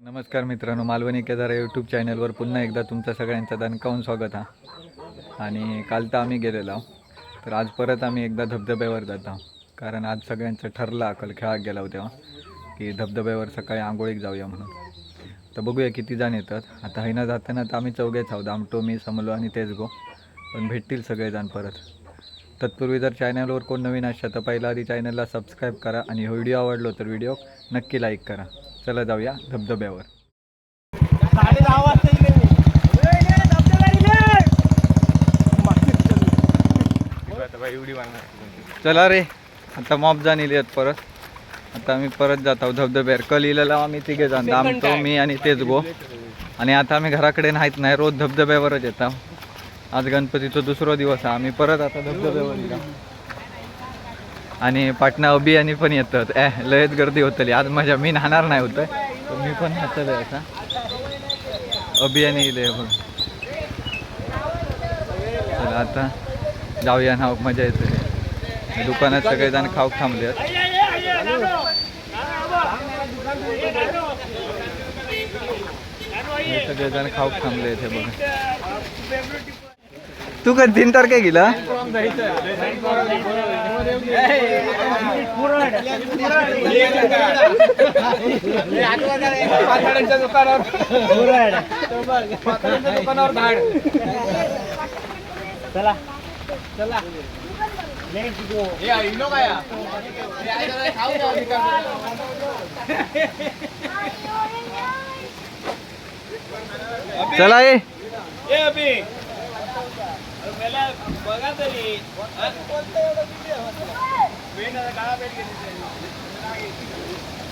नमस्कार मित्रांनो मालवणी केदार यूट्यूब चॅनलवर पुन्हा एकदा तुमचं सगळ्यांचं दणकावून स्वागत हा? आणि काल तर आम्ही गेलेलो आहो. तर आज परत आम्ही एकदा धबधब्यावर जात आहोत. कारण आज सगळ्यांचं ठरलं अकल खेळात गेला होता तेव्हा की धबधब्यावर सकाळी आंघोळीक जाऊया म्हणून. तर बघूया किती जण येतात. आता हैना जाताना तर आम्ही चौघेच आहोत आमटो मी समलो आणि तेच गो पण भेटतील सगळेजण परत. तत्पूर्वी जर चॅनलवर कोण नवीन असतं तर पहिला आधी चॅनलला सबस्क्राईब करा. आणि व्हिडिओ आवडलो तर व्हिडिओ नक्की लाईक करा. चला जाऊया धबधब्यावर. साडे दहा वाजता चला रे आता मॉप जाण इले आहेत परत. आता आम्ही परत जात आहोत धबधब्यावर. कल इलेला आम्ही तिघे जाणतो आमचो मी आणि तेच गो. आणि आता आम्ही घराकडे नाहीत नाही रोज धबधब्यावरच येतो आज गणपतीचा दुसरा दिवस आहे. आम्ही परत आता धबधब्यावर येतो आणि पाटणा अबी पण येतात. ए लयच गर्दी होतली. आज माझ्या मी नाहणार नाही होतं. तर मी पण हातले आता. अभियाने येईल बघ. चला आता जाऊया ना मजा येते. दुकानात सगळेजण खाऊक थांबले सगळेजण खाऊक थांबले इथे बघा. तू कधी तीन तारखे गेला दुकानावर धाड चला चला चला ये ए अभि मला बघा तरी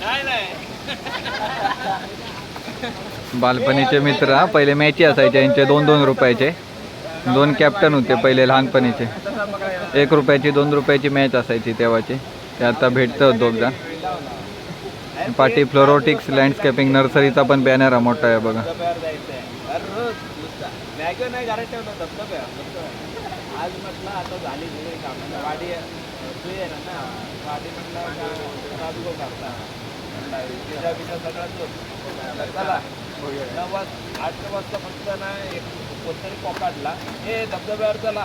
नाही नाही. बालपणीचे मित्र हा. पहिले मॅची असायचे यांचे दोन दोन रुपयाचे. दोन कॅप्टन होते पहिले लहानपणीचे. एक रुपयाची दोन रुपयाची मॅच असायची तेव्हाची. ते आता भेटतं दोघदा पाटी फ्लोरोटिक्स लँडस्केपिंग नर्सरीचा पण बॅनर आहे मोठा आहे बघा. आज म्हटलं आता झाली सगळी कामं. वाडी सुई आहे ना वाडी म्हटलं राजगो करता. तोच. चला. नऊ वाज आठ वाजता फक्त ना एक कोणतरी पॉकाटला हे धबधब्यावर चला.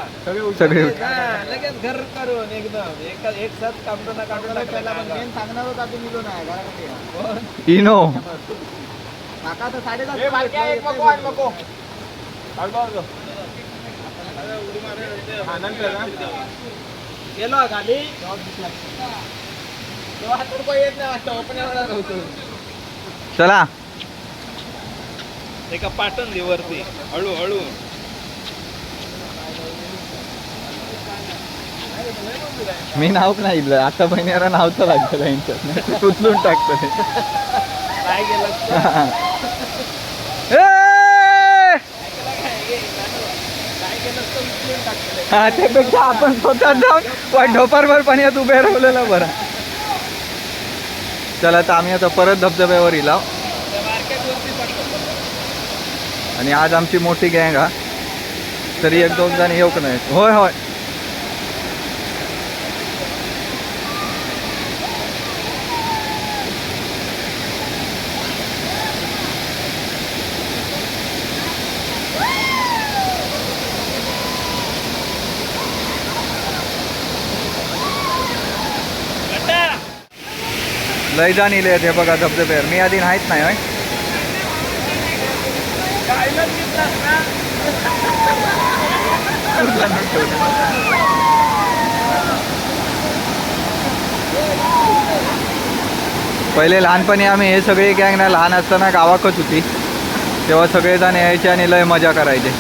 सगळे हा, लगेच घर करून एकदम. एक एक साथ कामटो ना काढून मेन सांगणार होता तुम्ही तो नाही इनो. काका तर साडेदहा येत नाही वाटतं ओपन होतो चला. एका पाटण दे वरती. हळू हळू. मी नाव नाही दिलं आता बहिणीला नावचं लागतं यांच्यात उचलून टाकतं ते. काय गेलं ए! काय केलं तर उचलून टाकलं हा त्यापेक्षा आपण स्वतः जाऊन ढोपारभर पाण्यात उभे राहिलेलं बरं. चला तर आम्ही आता परत धबधब्यावर इलाव आणि आज आमची मोठी गँग हा. तरी एक दोन जण येऊक नाही? होय होय. लय इले आहेत हे बघा धबधब्यावर मी आधी नाहीत नाही पहिले लहानपणी आम्ही हे सगळे गँग ना लहान असताना गावाकच होती. तेव्हा सगळेजण यायचे आणि लय मजा करायचे.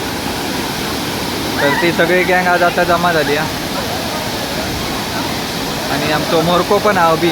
तर ती सगळी गँग आज आता जमा झाली आणि आमचं मोरको पण हा बी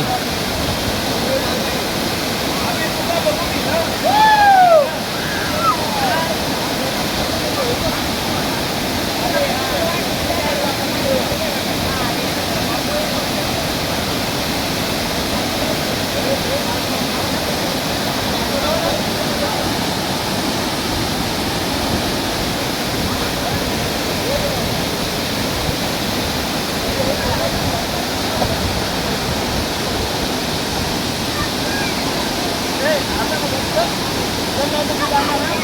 了。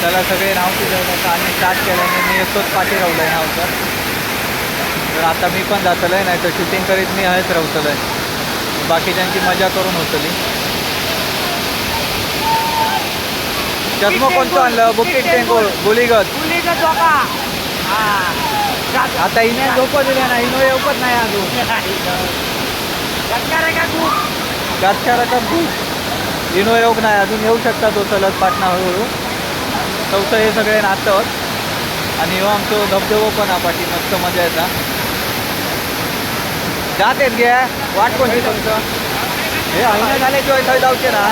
त्याला सगळे नाव फिरवलं आम्ही स्टार्ट केल्याने मी एकटोच पाठी रावलं आहे नावचं तर आता मी पण जातलं आहे नाही तर शूटिंग करीत मी आहेच रावतलं आहे बाकीच्यांची मजा करून होतली. चष्मा कोणतं आणलं? बुकिट टेंगो गुलीगत. आता इने झोप दिल्या ना इनो येऊपत नाही अजून. गातच्या रकात खूप इनो येऊक नाही अजून येऊ शकता तो सलग पाटणा हळूहळू चौथं हे सगळे नाचत आणि हो आमचो धबधबो पण हा पाठी मस्त मजा येता. जात येत गे वाट कोणती तुमचं? हे आईनं झाले किंवा थंय जाऊचे ना.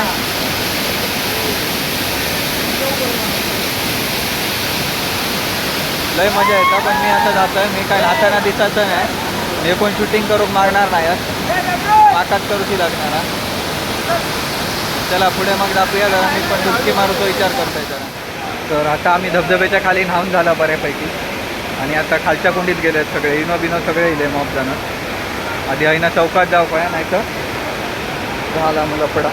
लय मजा येता पण मी आता जातोय मी काय नाचाना दिसायचं नाही. मी कोण शूटिंग करून मारणार नाही. माकात करूची लागणार. चला पुढे मग दाखवूया जरा. मी पण डुबकी मारूचा विचार करतोय जरा. तर आता आम्ही धबधब्याच्या खाली न्हावून झाला बऱ्यापैकी. आणि आता खालच्या कुंडीत गेले आहेत सगळे. इनो बिनो सगळे इले मॉप जाणं. आधी आईना चौकात जाऊ काय नाही तर झाला मला पडा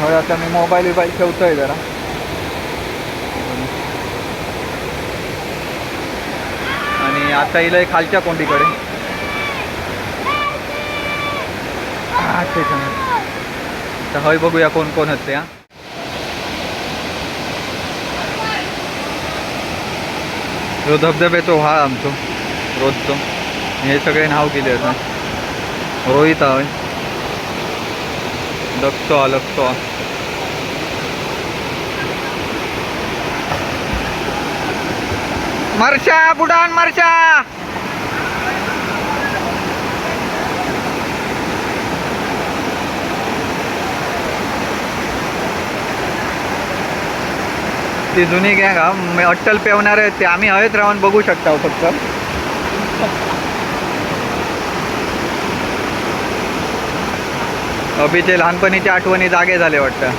हळू आता मी मोबाईल बिबाईल ठेवतोय जरा. आणि आता इलंय खालच्या कोंडीकडे. अच्छा तर हय बघूया कोण कोण होते हा. जो धबधब्याचो व्हाळ आमचो रोजचो. हे सगळे नाव केले आहेत रोहित हय लक्षो हा लक्षो. हा. मरशा बुडान मरशा! ती जुनी गँग हा मी अट्टल पेवणारे आहे ते. आम्ही हवेत राहून बघू शकता फक्त. अभिचे लहानपणीच्या आठवणी जागे झाले वाटतं.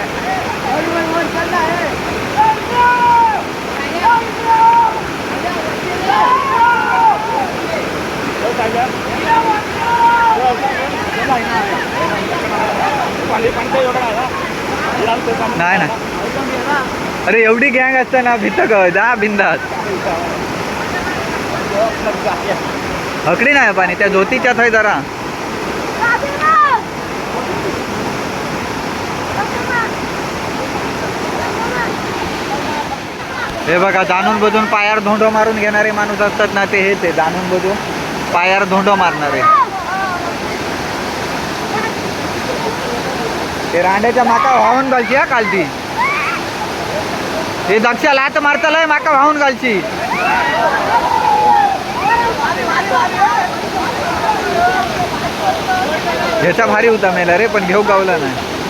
नाही नाही. अरे एवढी गँग असते ना भीत ग जा बिंदास. हकडी नाही पाणी त्या ज्योतीच्या थंय जरा. हे बघा जाणून बुजून पायावर धोंडो मारून घेणारे माणूस असतात ना ते हे ते जाणून बजून पायावर धोंडो मारणारे. ते रांड्याच्या माका वाहून घालची हा कालची हे दक्षा लात मारतालय माका वाहून घालची. ह्याचा भारी होता मेला रे पण घेऊ गावला नाही.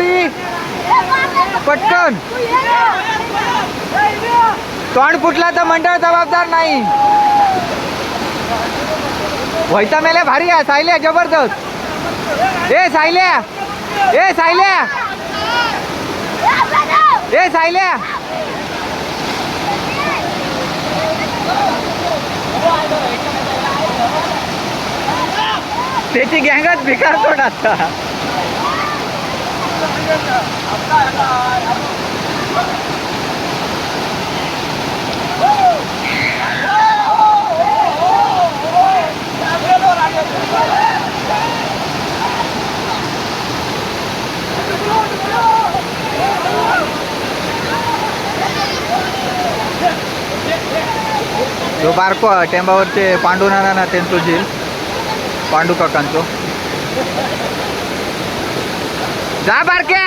रांड्याच्या पटकन. तोंड फुटला तर मंडळ जबाबदार नाही. व्हायचा मेले भारी आहे. सायल्या जबरदस्त. ए सायल्या. ए सायल्या. ए सायल्या. त्याची गँगच भिकार सोड आता. जो बारको टेंबावरचे पांडू नाना ना त्यांचो झील पांडू काकांचो. जा बारक्या.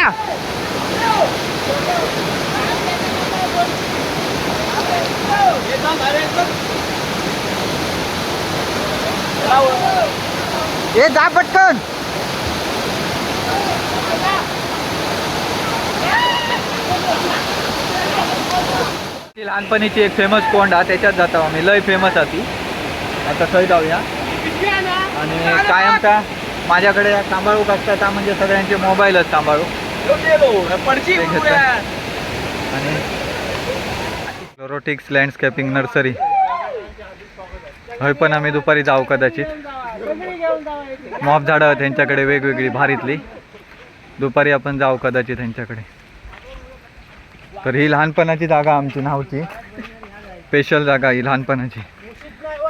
ए जा पटकन. लहानपणीची एक फेमस कोंड हा त्याच्यात जातो आम्ही. लय फेमस आहे ती. आता थंय जाऊया. आणि कायम का माझ्याकडे सांभाळूक असतात म्हणजे सगळ्यांचे मोबाईलच सांभाळू. आणि फ्लोरोटिक्स लँडस्केपिंग नर्सरी. हय पण आम्ही दुपारी जाऊ कदाचित. मॉप झाडं त्यांच्याकडे वेगवेगळी भारीतली. दुपारी आपण जाऊ कदाचित त्यांच्याकडे. तर ही लहानपणाची जागा आमची नावची. स्पेशल जागा ही लहानपणाची.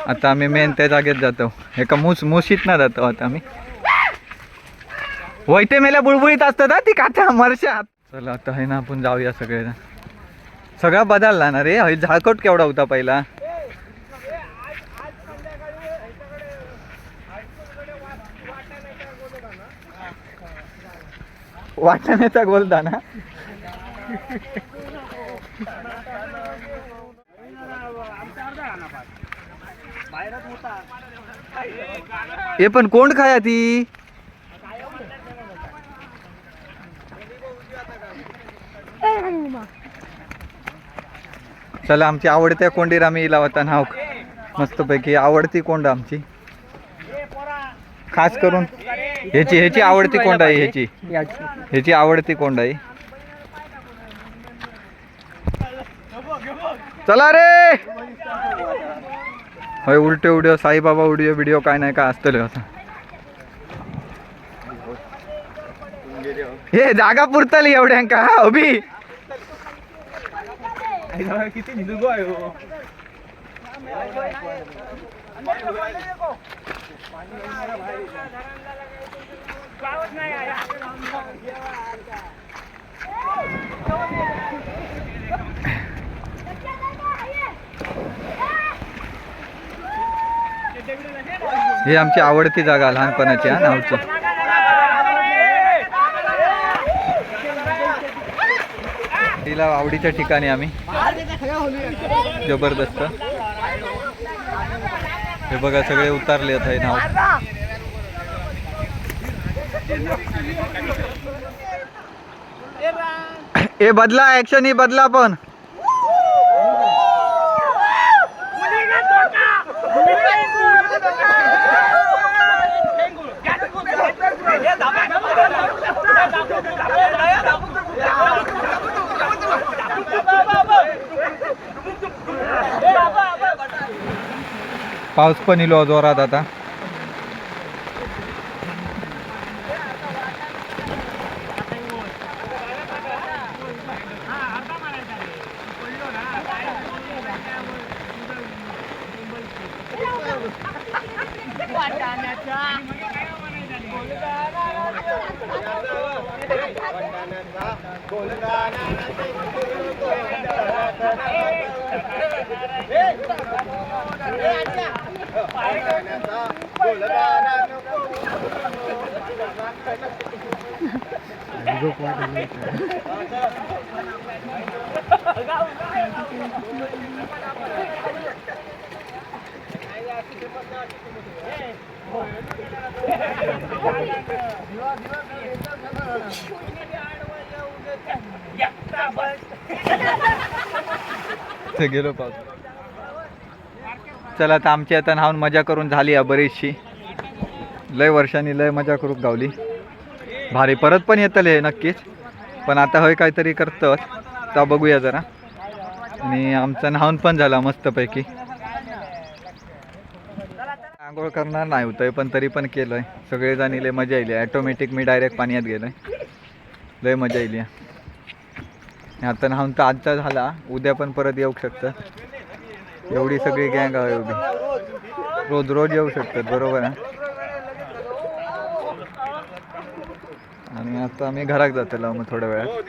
आता आम्ही मेन त्या जागेत जातो. एका मुस मुशीत ना जातो आता आम्ही. वैते मेल्या बुळबुळीत असतात हा ती काथा मरशात. चला आता हे ना आपण जाऊया सगळे सगळा बदलला ना रे हे झाळकट केवढा होता पहिला. वाटण्याचा बोलता ना हे पण कोण खाया ती? चला आमची आवडत्या कोंडीर आम्ही लावता नाव मस्तपैकी आवडती कोंड आमची. खास करून ह्याची ह्याची आवडती कोंड आहे ह्याची. ह्याची आवडती कोंड आहे. चला रे! होय उलटे उडिओ साईबाबा उडिओ व्हिडिओ काय नाही काय असतले असं हे जागा पुरतली एवढ्यांका अभि अभि किती निलगो आहे हो. ही आमची आवडती जागा लहानपणाची हा नावची तिला आवडीच्या ठिकाणी आम्ही जबरदस्त. हे बघा सगळे उतारले आहे नाव. ए बदला ऍक्शन ही बदला पण. पाऊस पण इलो हो जोरात आता. ते गेलो पाऊस चला आता आमची आता न्हावून मजा करून झाली आहे बरीचशी. लय वर्षांनी लय मजा करून गावली. भारी. परत पण येतले नक्कीच. पण आता होय काहीतरी करतं तर बघूया जरा. आणि आमचं न्हावून पण झाला मस्तपैकी. आंघोळ करणार नाही होतंय पण तरी पण केलंय. सगळेजण लय मजा येईल ॲटोमॅटिक मी डायरेक्ट पाण्यात गेलोय. लय मजा येईल आता न्हावून तर आजचा झाला. उद्या पण परत येऊ शकतं. एवढी सगळी गँग आहे उभी. रोज रोज येऊ शकतात. बरोबर आहे. आणि आता आम्ही घरात जातलो मग थोड्या वेळात. हो.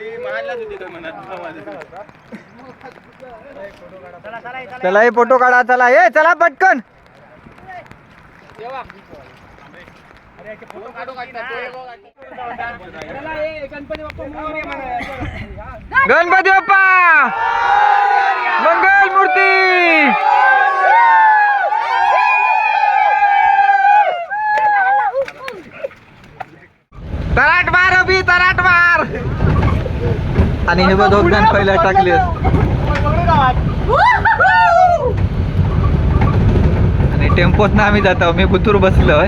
चला हे फोटो काढा चला ये चला पटकन. गणपती बाप्पा! मंगल मूर्ती! तराट मार अभि तराट मार. आणि हे बघ दोघ जण पहिल्या टाकले आणि टेम्पोत ना आम्ही जातो मी बुतूर बसलोय.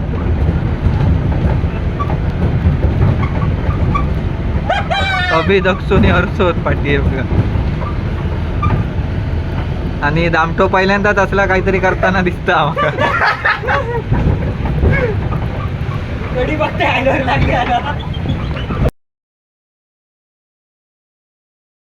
अभि दक्षुनी हरसोत पाठी आणि दामटो पहिल्यांदाच असला काहीतरी करताना दिसता आम्हाला. गडी बघते आयलर लागली आला